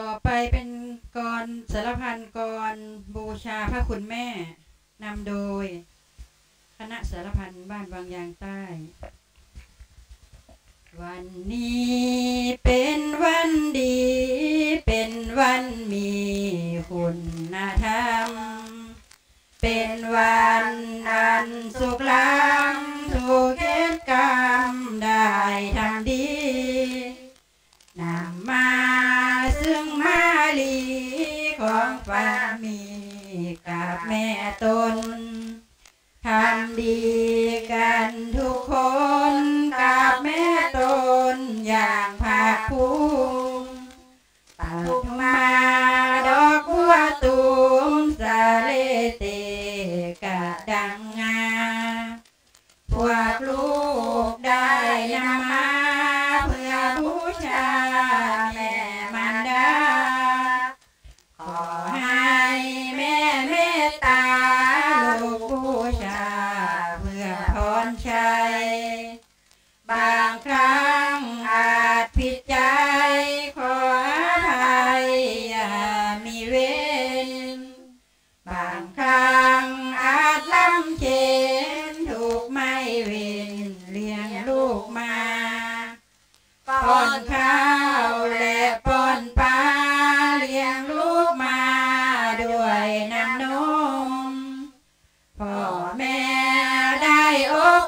ต่อไปเป็นกรสารพันกรบูชาพระคุณแม่นำโดย คณะสารพันบ้านบางยางใต้ วันนี้เป็นวันดี เป็นวันมีคุณธรรม เป็นวันอันสุขล้ำทุกเหตุกรรมได้ทำดีนำมา ลีของฟ้ามีกับแม่ตนทำดีกันทุกคนกับแม่ตนอย่างภาคภูมิตักมาดอกบัวตูมสาเลเตกะดังง อนชัย บางครั้งอาจผิดใจขออภัยอย่ามีเวรบางครั้งอาจล้ำเค็นถูกไม่เวนเลี้ยงลูกมาป้อนข้า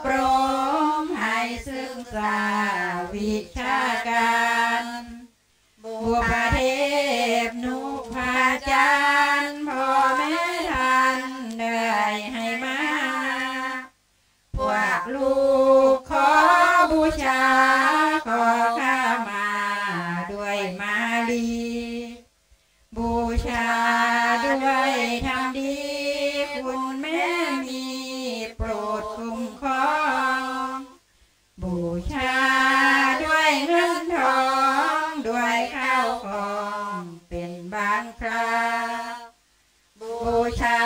บรมให้ซึ่งสาวิชาการบุพเทพนุพาจารย์พ่อแม่ท่านได้ให้มา พวกลูกขอบูชา ขอข้ามาด้วยมาลี บูชาด้วยทำ พระบูชา